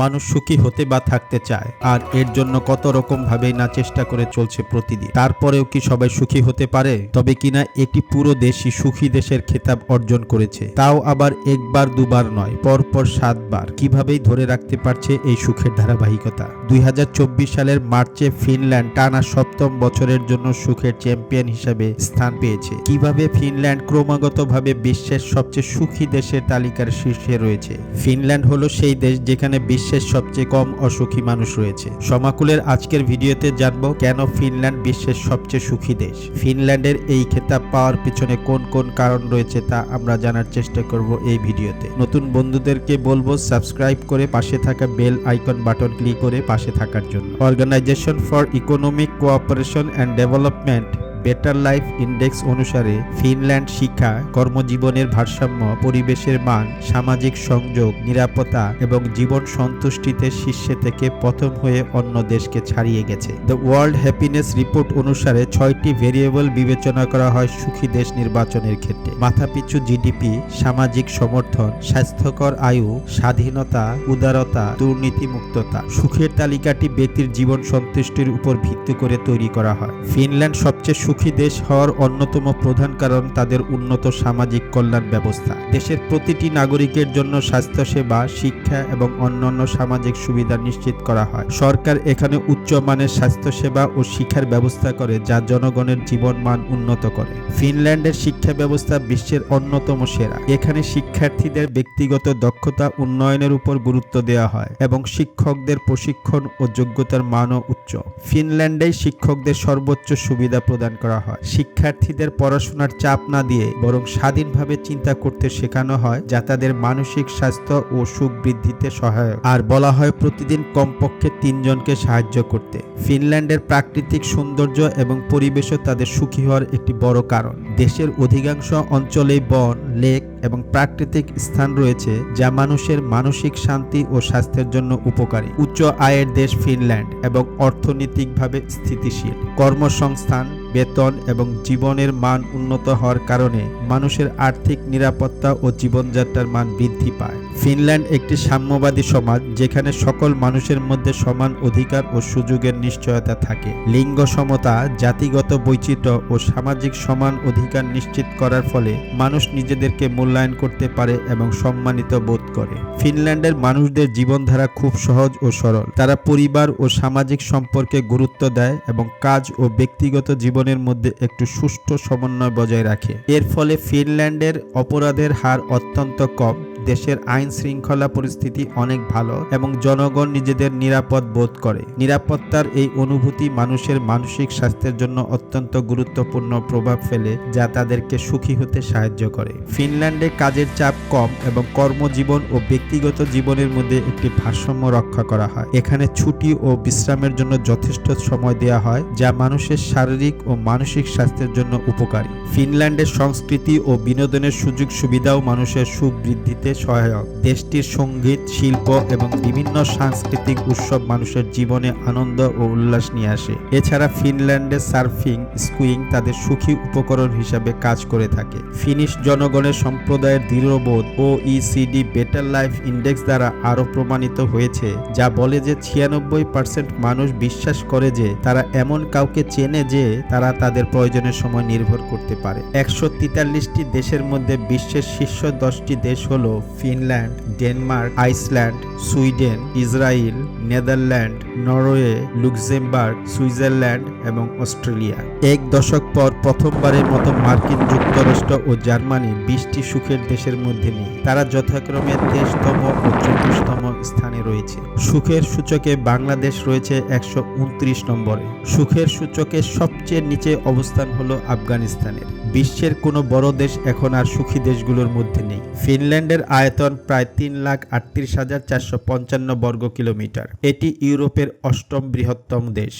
মানুষ সুখী হতে বা থাকতে চায়, আর এর জন্য কত রকম ভাবেই না চেষ্টা করে চলছে প্রতিদিন। তারপরেও কি সবাই সুখী হতে পারে? তবে কিনা একটি পুরো দেশই সুখী দেশের খেতাব অর্জন করেছে, তাও আবার একবার দুবার নয়, পরপর সাতবার। কিভাবেই ধরে রাখতে পারছে এই সুখের ধারাবাহিকতা? দুই হাজার চব্বিশ সালের মার্চে ফিনল্যান্ড টানা সপ্তম বছরের জন্য সুখের চ্যাম্পিয়ন হিসেবে স্থান পেয়েছে। কীভাবে ফিনল্যান্ড ক্রমাগতভাবে বিশ্বের সবচেয়ে সুখী দেশের তালিকার শীর্ষে রয়েছে? ফিনল্যান্ড হলো সেই দেশ যেখানে বিশ্বের সবচেয়ে কম অসুখী মানুষ রয়েছে। সমাকুলের আজকের ভিডিওতে জানব কেন ফিনল্যান্ড বিশ্বের সবচেয়ে সুখী দেশ। ফিনল্যান্ডের এই খেতাব পাওয়ার পিছনে কোন কোন কারণ রয়েছে তা আমরা জানার চেষ্টা করব এই ভিডিওতে। নতুন বন্ধুদেরকে বলব সাবস্ক্রাইব করে পাশে থাকা বেল আইকন বাটন ক্লিক করে পাশে থাকার জন্য। Organisation for economic cooperation and development better life index অনুসারে ফিনল্যান্ড শিক্ষা, কর্মজীবনের ভারসাম্য, পরিবেশের মান, সামাজিক সংযোগ, নিরাপত্তা এবং জীবন সন্তুষ্টিতে শীর্ষে থেকে প্রথম হয়ে অন্য দেশকে ছাড়িয়ে গেছে। দ্য ওয়ার্ল্ড হ্যাপিনেস রিপোর্ট অনুসারে ছয়টি ভেরিয়েবল বিবেচনা করা হয় সুখী দেশ নির্বাচনের ক্ষেত্রে। মাথাপিছু জিডিপি সামাজিক সমর্থন, স্বাস্থ্যকর আয়ু, স্বাধীনতা, উদারতা দুর্নীতি মুক্ততা সুখের তালিকাটি ব্যক্তির জীবন সন্তুষ্টির উপর ভিত্তি করে তৈরি করা হয়। ফিনল্যান্ড সবচেয়ে সুখী দেশ হওয়ার অন্যতম প্রধান কারণ তাদের উন্নত সামাজিক কল্যাণ ব্যবস্থা। দেশের প্রতিটি নাগরিকের জন্য স্বাস্থ্যসেবা, শিক্ষা এবং অন্যান্য সামাজিক সুবিধা নিশ্চিত করা হয়। সরকার এখানে উচ্চমানের স্বাস্থ্যসেবা ও শিক্ষার ব্যবস্থা করে, যা জনগণের জীবন মান উন্নত করে। ফিনল্যান্ডের শিক্ষা ব্যবস্থা বিশ্বের অন্যতম সেরা। এখানে শিক্ষার্থীদের ব্যক্তিগত দক্ষতা উন্নয়নের উপর গুরুত্ব দেওয়া হয় এবং শিক্ষকদের প্রশিক্ষণ ও যোগ্যতার মানও উচ্চ। ফিনল্যান্ডে শিক্ষকদের সর্বোচ্চ সুবিধা প্রদান করা হয়। শিক্ষার্থীদের পড়াশোনার চাপ না দিয়ে বরং স্বাধীনভাবে চিন্তা করতে শেখানো হয়, যা তাদের মানসিক স্বাস্থ্য ও সুখ বৃদ্ধিতে সহায়ক। আর বলা হয় প্রতিদিন কমপক্ষে তিনজনকে সাহায্য করতে। ফিনল্যান্ডের প্রাকৃতিক সৌন্দর্য এবং পরিবেশও তাদের সুখী হওয়ার একটি বড় কারণ। দেশের অধিকাংশ অঞ্চলেই বন, লেক এবং প্রাকৃতিক স্থান রয়েছে, যা মানুষের মানসিক শান্তি ও স্বাস্থ্যের জন্য উপকারী। উচ্চ আয়ের দেশ ফিনল্যান্ড এবং অর্থনৈতিকভাবে স্থিতিশীল। কর্মসংস্থান বেতন এবং জীবনের মান উন্নত হওয়ার কারণে মানুষের আর্থিক নিরাপত্তা ও জীবনযাত্রার মান বৃদ্ধি পায়। ফিনল্যান্ড একটি সাম্যবাদী সমাজ যেখানে সকল মানুষের মধ্যে সমান অধিকার ও সুযোগের নিশ্চয়তা থাকে। লিঙ্গ সমতা, জাতিগত বৈচিত্র্য ও সামাজিক সমান অধিকার নিশ্চিত করার ফলে মানুষ নিজেদেরকে মূল্যায়ন করতে পারে এবং সম্মানিত বোধ করে। ফিনল্যান্ডের মানুষদের জীবনধারা খুব সহজ ও সরল। তারা পরিবার ও সামাজিক সম্পর্কে গুরুত্ব দেয় এবং কাজ ও ব্যক্তিগত জীবনের মধ্যে একটু সুষ্ঠু সমন্বয় বজায় রাখে। এর ফলে ফিনল্যান্ডের অপরাধের হার অত্যন্ত কম। দেশের আইন শৃঙ্খলা পরিস্থিতি অনেক ভালো এবং জনগণ নিজেদের নিরাপদ বোধ করে। নিরাপত্তার এই অনুভূতি মানুষের মানসিক স্বাস্থ্যের জন্য অত্যন্ত গুরুত্বপূর্ণ প্রভাব ফেলে, যা তাদেরকে সুখী হতে সাহায্য করে। ফিনল্যান্ডে কাজের চাপ কম এবং কর্মজীবন ও ব্যক্তিগত জীবনের মধ্যে একটি ভারসাম্য রক্ষা করা হয়। এখানে ছুটি ও বিশ্রামের জন্য যথেষ্ট সময় দেওয়া হয়, যা মানুষের শারীরিক ও মানসিক স্বাস্থ্যের জন্য উপকারী। ফিনল্যান্ডের সংস্কৃতি ও বিনোদনের সুযোগ সুবিধাও মানুষের সুখ বৃদ্ধিতে সহায়ক। দেশটির সংগীত, শিল্প এবং বিভিন্ন সাংস্কৃতিক উৎসব মানুষের জীবনে আনন্দ ও উল্লাস নিয়ে আসে। এছাড়া ফিনল্যান্ডে সার্ফিং স্কুইং তাদের সুখী উপকরণ হিসাবে কাজ করে থাকে। ফিনিশ জনগণের সম্প্রদায়ের দৃঢ়বোধ ও ইসিডি বেটার লাইফ ইন্ডেক্স দ্বারা আরও প্রমাণিত হয়েছে, যা বলে যে ছিয়ানব্বই পার্সেন্ট মানুষ বিশ্বাস করে যে তারা এমন কাউকে চেনে যে তারা তাদের প্রয়োজনের সময় নির্ভর করতে পারে। একশো তেতাল্লিশটি দেশের মধ্যে বিশ্বের শীর্ষ দশটি দেশ হল Finland, Denmark, Iceland, Sweden Israel Netherland, Norway, Luxembourg, Switzerland এবং অস্ট্রেলিয়া। এক দশক পর প্রথমবারের মতো মার্কিন যুক্তরাষ্ট্র ও জার্মানি বিশটি সুখের দেশের মধ্যে নেই। তারা যথাক্রমে তেইশতম ও চব্বিশতম স্থানে রয়েছে। সুখের সূচকে বাংলাদেশ রয়েছে একশো উনত্রিশ নম্বরে। সুখের সূচকে সবচেয়ে নিচে অবস্থান হলো আফগানিস্তানের। বিশ্বের কোনো বড় দেশ এখন আর সুখী দেশগুলোর মধ্যে নেই। ফিনল্যান্ডের আয়তন প্রায় তিন লাখ আটত্রিশ হাজার চারশো পঞ্চান্ন বর্গ কিলোমিটার এটি ইউরোপের অষ্টম বৃহত্তম দেশ।